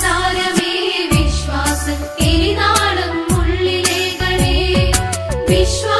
സാരമേ വിശ്വാസം തിരിനാളും ഉള്ളിലേകളേ വിശ്വാസം